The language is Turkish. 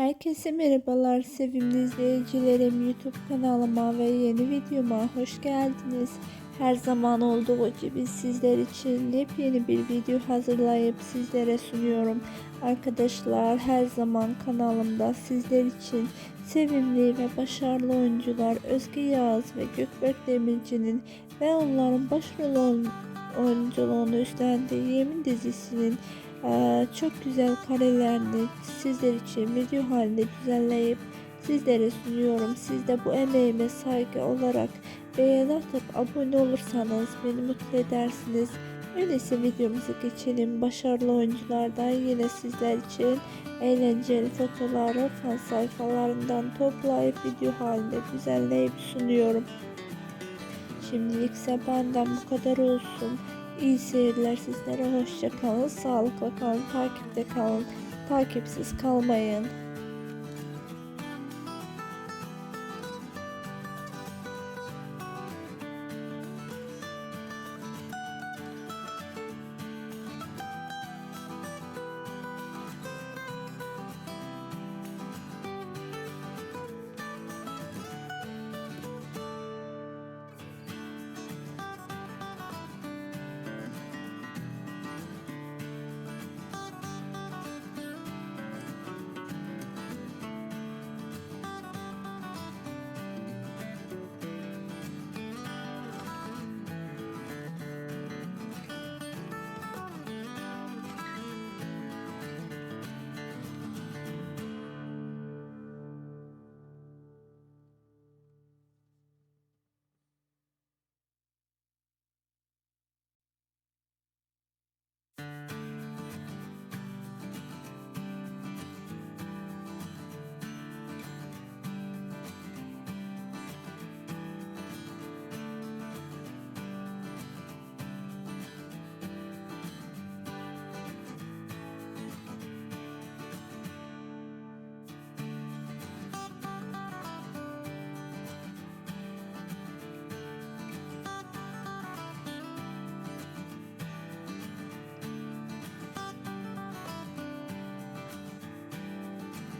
Herkese merhabalar sevimli izleyicilerim YouTube kanalıma ve yeni videoma hoş geldiniz. Her zaman olduğu gibi sizler için yepyeni bir video hazırlayıp sizlere sunuyorum. Arkadaşlar her zaman kanalımda sizler için sevimli ve başarılı oyuncular Özge Yağız ve Gökberk Demirci'nin ve onların başrol oyun- oyunculuğunu üstlendiği Yemin dizisinin çok güzel karelerini sizler için video halinde düzenleyip sizlere sunuyorum. Siz de bu emeğime saygı olarak beğeni atıp abone olursanız beni mutlu edersiniz. Öyleyse videomuza geçelim. Başarılı oyunculardan yine sizler için eğlenceli fotoğrafları fan sayfalarından toplayıp video halinde düzenleyip sunuyorum. Şimdilik ise benden bu kadar olsun. İyi seyirler sizlere. Hoşça kalın. Sağlıkla kalın. Takipte kalın. Takipsiz kalmayın.